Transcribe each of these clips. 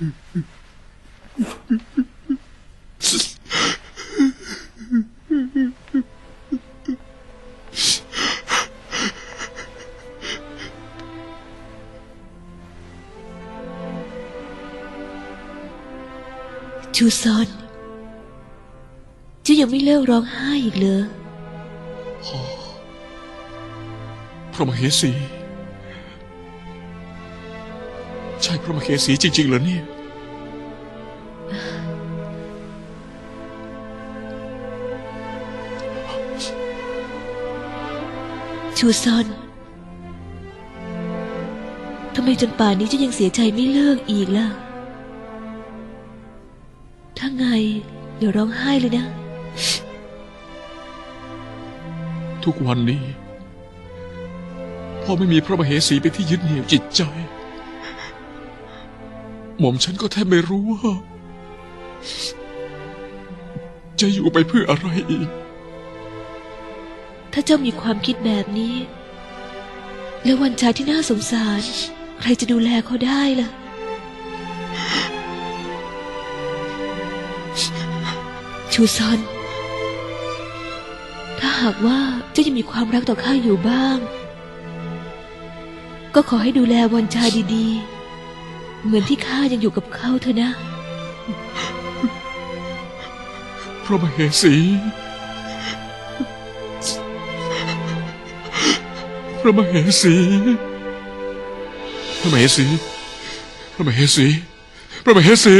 ชูซอนเจ้ายังไม่เลิกร้องไห้อีกเลยพระมเหสี ช่พระมเหสีจริง ๆ เหรอเนี่ย ชูซอนทำไมจนป่านนี้เจ้ายังเสียใจไม่เลิกอีกล่ะ ถ้าไงอย่าร้องไห้เลยนะ ทุกวันนี้พ่อไม่มีพระมเหสีเป็นที่ยึดเหนี่ยวจิตใจ หม่อมฉันก็แทบไม่รู้ว่า จะอยู่ไปเพื่ออะไรอีก ถ้าเจ้ามีความคิดแบบนี้ แล้ววันชายที่น่าสงสาร ใครจะดูแลเขาได้ล่ะ ชูซอน ถ้าหากว่าเจ้ายังมีความรักต่อข้าอยู่บ้าง ก็ขอให้ดูแลวันชายดีๆ เหมือนที่ข้ายังอยู่กับเขาเถอะนะ พระมเหสี พระมเหสี พระมเหสี พระมเหสี พระมเหสี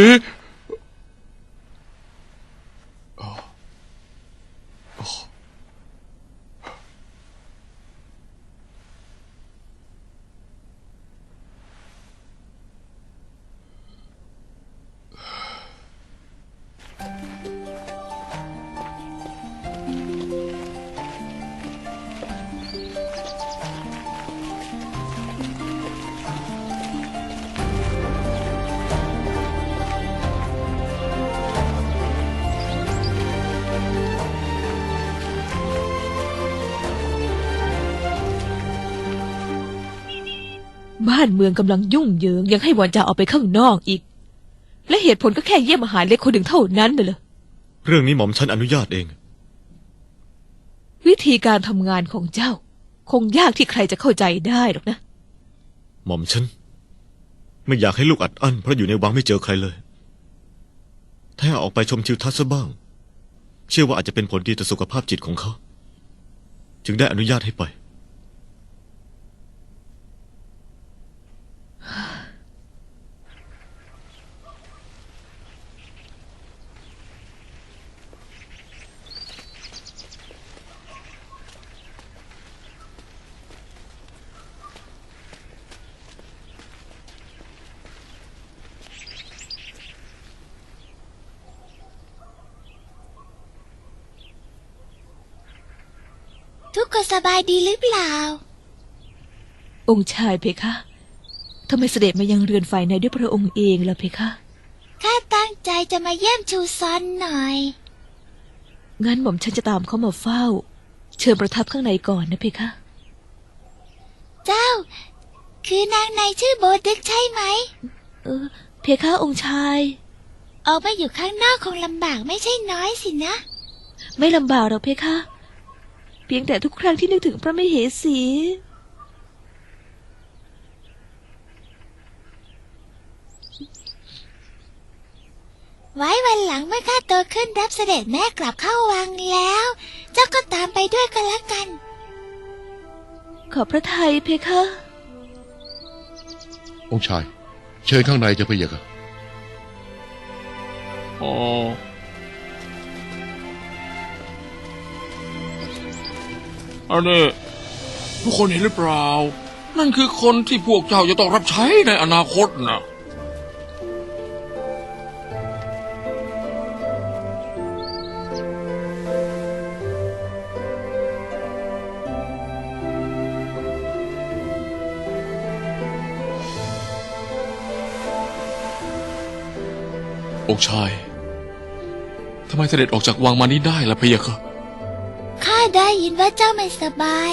บ้านเมืองกำลังยุ่งเหยิง ยังให้วันจาออกไปข้างนอกอีก และเหตุผลก็แค่เยี่ยมอาหารเล็กคนหนึ่งเท่านั้นน่ะเหรอเรื่องนี้หม่อมฉันอนุญาตเอง วิธีการทำงานของเจ้า คงยากที่ใครจะเข้าใจได้หรอกนะ หม่อมฉัน ไม่อยากให้ลูกอัดอั้นเพราะอยู่ในวังไม่เจอใครเลย ถ้าให้ออกไปชมทิวทัศน์ซะบ้าง เชื่อว่าอาจจะเป็นผลดีต่อสุขภาพจิตของเขา จึงได้อนุญาตให้ไป ทุกคนสบายดีหรือเปล่า องค์ชายเพคะทำไมเสด็จมายังเรือนไฟในด้วยพระองค์เองล่ะเพคะ ข้าตั้งใจจะมาเยี่ยมชูซอนหน่อย งั้นหม่อมฉันจะตามเขามาเฝ้า เชิญประทับข้างในก่อนนะเพคะ เจ้า คือนางในชื่อโบดึกใช่ไหม เออ เพคะองค์ชาย ออกมาอยู่ข้างนอกคงลำบากไม่ใช่น้อยสินะ ไม่ลำบากหรอกเพคะ เพียงแต่ทุกครั้งที่นึกถึงพระมเหสี ไว้วันหลังเมื่อข้าโตขึ้นรับเสด็จแม่กลับเข้าวังแล้ว เจ้าก็ตามไปด้วยกันละกัน ขอบพระทัยเพคะ องค์ชาย เชิญข้างในจะพะเยะค่ะอ๋อ อันนี้ทุกคนเห็นหรือเปล่า นั่นคือคนที่พวกเจ้าจะต้องรับใช้ในอนาคตนะองค์ชาย ทำไมเสด็จออกจากวังมานี้ได้ล่ะพะยะค่ะ ได้ยินว่าเจ้าไม่สบาย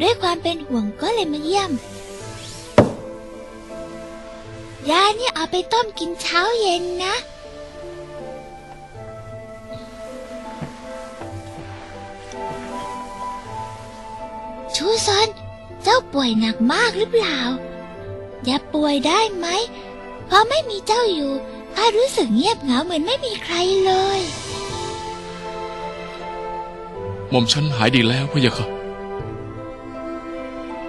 ด้วยความเป็นห่วงก็เลยมาเยี่ยม ยาเนี่เอาไปต้มกินเช้าเย็นนะ ชูซอน เจ้าป่วยหนักมากหรือเปล่า อย่าป่วยได้ไหม เพราะไม่มีเจ้าอยู่ข้ารู้สึกเงียบเหงาเหมือนไม่มีใครเลย หม่อมฉันหายดีแล้วพะยะค่ะ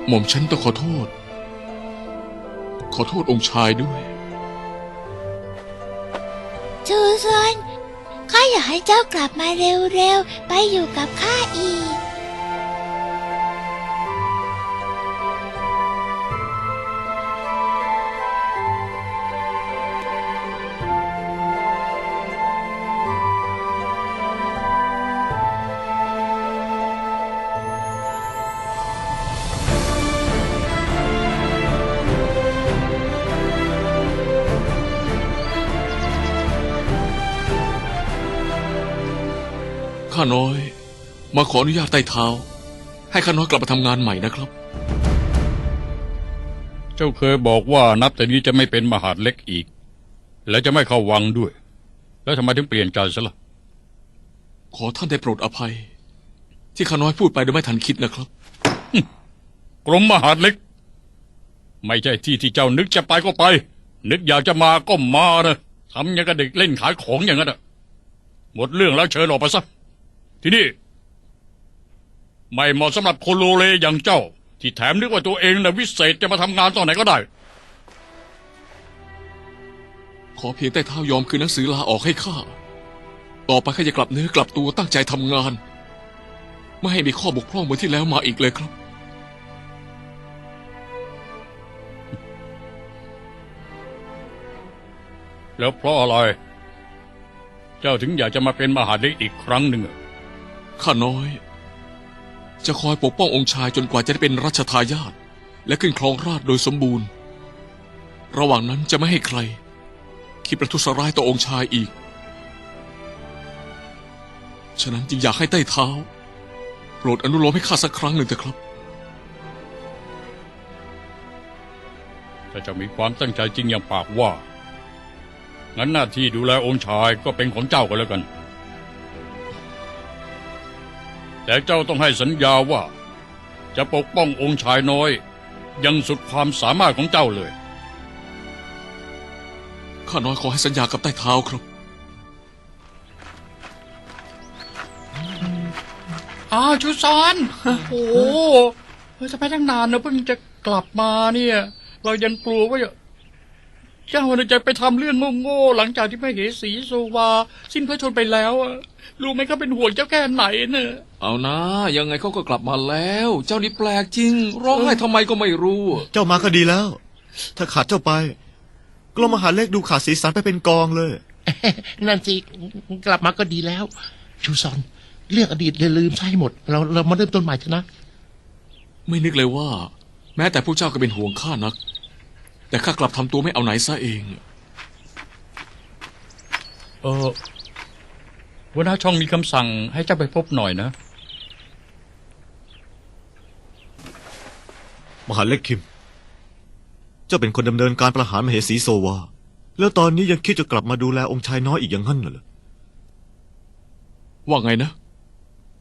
หม่อมฉันต้องขอโทษ ขอโทษองค์ชายด้วยชูซอนข้าอยากให้เจ้ากลับมาเร็วๆ ไปอยู่กับข้าอีกาน้อย มาขออนุญาตไต่เท้า ให้ข้าน้อยกลับมาทำงานใหม่นะครับ เจ้าเคยบอกว่านับแต่นี้จะไม่เป็นมหาดเล็กอีก และจะไม่เข้าวังด้วย แล้วทำไมถึงเปลี่ยนใจซะล่ะ ขอท่านได้โปรดอภัย ที่ข้าน้อยพูดไปโดยไม่ทันคิดนะครับ กรมมหาดเล็ก ไม่ใช่ที่ที่เจ้านึกจะไปก็ไป นึกอยากจะมาก็มานะทำอย่างกับเด็กเล่นขายของอย่างนั้นอะหมดเรื่องแล้วเชิญออกไปซะ ที่นี่ ไม่เหมาะสำหรับคนโลเลอย่างเจ้า ที่แถมนึกว่าตัวเองน่ะวิเศษจะมาทำงานตอนไหนก็ได้ ขอเพียงใต้เท้ายอมคืนหนังสือลาออกให้ข้า ต่อไปข้าจะกลับเนื้อกลับตัวตั้งใจทำงาน ไม่ให้มีข้อบกพร่องเหมือนที่แล้วมาอีกเลยครับ แล้วเพราะอะไร เจ้าถึงอยากจะมาเป็นมหาดเล็กอีกครั้งหนึ่งอะ ข้าน้อย จะคอยปกป้ององค์ชายจนกว่าจะได้เป็นรัชทายาทและขึ้นครองราชโดยสมบูรณ์ ระหว่างนั้นจะไม่ให้ใคร คิดประทุษร้ายต่อองค์ชายอีก ฉะนั้นจึงอยากให้ใต้เท้า โปรดอนุโลมให้ข้าสักครั้งหนึ่งเถอะครับ ถ้าเจ้ามีความตั้งใจจริงอย่างปากว่า งั้นหน้าที่ดูแลองค์ชายก็เป็นของเจ้าก็แล้วกัน แต่เจ้าต้องให้สัญญาว่า จะปกป้ององค์ชายน้อย ยังสุดความสามารถของเจ้าเลย ข้าน้อยขอให้สัญญากับใต้เท้าครับ อ้าวชูซานโอ้โหเราจะไปตั้งนานนะเพิ่งจะกลับมาเนี่ย เรายังกลัวว่า เจ้าน่ะจะไปทำเรื่องโง่ๆหลังจากที่แม่เหสีโซวา สิ้นพระชนม์ไปแล้วอะรู้ไหมเขาเป็นห่วงเจ้าแค่ไหนเนอะเอานะ ยังไงเขาก็กลับมาแล้ว เจ้านี่แปลกจริง ร้องไห้ทำไมก็ไม่รู้ เจ้ามาก็ดีแล้ว ถ้าขาดเจ้าไปกรมมหาดเล็กดูขาดสีสันไปเป็นกองเลย นั่นสิกลับมาก็ดีแล้ว ชูซอน เรื่องอดีตอย่าลืมใช่หมด เราเรามาเริ่มต้นใหม่เถอะนะ ไม่นึกเลยว่า แม้แต่ผู้เจ้าก็เป็นห่วงข้านัก แต่ข้ากลับทำตัวไม่เอาไหนซะเอง เออหัวหน้าช่องมีคำสั่งให้เจ้าไปพบหน่อยนะ มหาดเล็กคิม เจ้าเป็นคนดำเนินการประหารมเหสีโซวา แล้วตอนนี้ยังคิดจะกลับมาดูแลองค์ชายน้อยอีกอย่างนั้นเหรอ ว่าไงนะ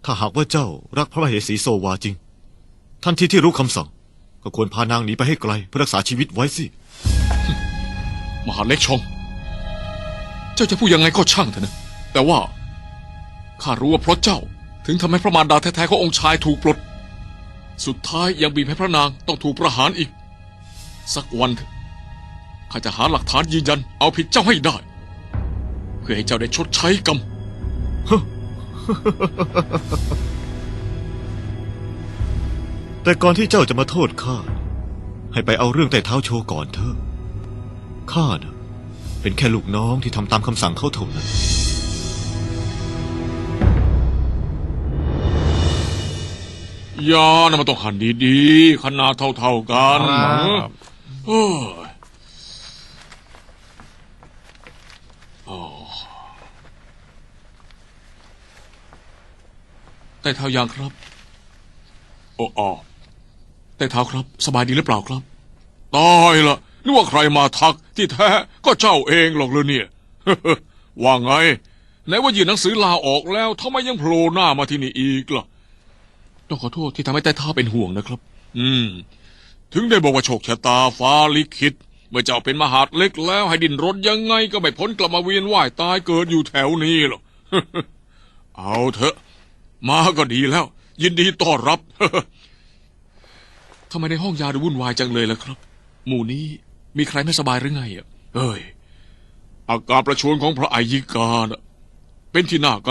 ถ้าหากว่าเจ้ารักพระมเหสีโซวาจริง ทันทีที่รู้คำสั่ง ก็ควรพานางหนีไปให้ไกลเพื่อรักษาชีวิตไว้สิ มหาเล็กชองเจ้าจะพูดยังไงก็ช่างเถอะนะ แต่ว่า ข้ารู้ว่าเพราะเจ้า ถึงทำให้พระมารดาแท้ๆขององค์ชายถูกปลด สุดท้ายยังบีบให้พระนางต้องถูกประหารอีก สักวันเถอะข้าจะหาหลักฐานยืนยัน เอาผิดเจ้าให้ได้ เพื่อให้เจ้าได้ชดใช้กรรมแต่ก่อนที่เจ้าจะมาโทษข้า ให้ไปเอาเรื่องแต่เท้าโชว์ก่อนเถอะ ข้าน่ะเป็นแค่ลูกน้องที่ทำตามคำสั่งเขาเท่านั้น ยานะมันต้องหั่นดีๆขนาดเท่าๆกันครับ เอ้ยโอ้แต่เท้ายางครับ โอ้ออแต่เท้าครับ สบายดีหรือเปล่าครับ ตายละ นึกว่าใครมาทักที่แท้ก็เจ้าเองหรอกเลยเนี่ย ว่าไงไหนว่ายื่นหนังสือลาออกแล้วทำไมยังโผล่หน้ามาที่นี่อีกล่ะ ต้องขอโทษที่ทำให้ใต้เท้าเป็นห่วงนะครับ อืม ถึงได้บอกว่าโชคชะตาฟ้าลิขิตเมื่อเจ้าเป็นมหาดเล็กแล้วให้ดินรนยังไงก็ไม่พ้นกลับมาเวียนว่ายตายเกิดอยู่แถวนี้หรอก เอาเถอะ มาก็ดีแล้ว ยินดีต้อนรับ ทำไมในห้องยาดูวุ่นวายจังเลยล่ะครับ หมู่นี้ มีใครไม่สบายหรือไงอะเอ้ยอาการประชวนของพระอัยยิกาน่ะเป็นที่น่ากัง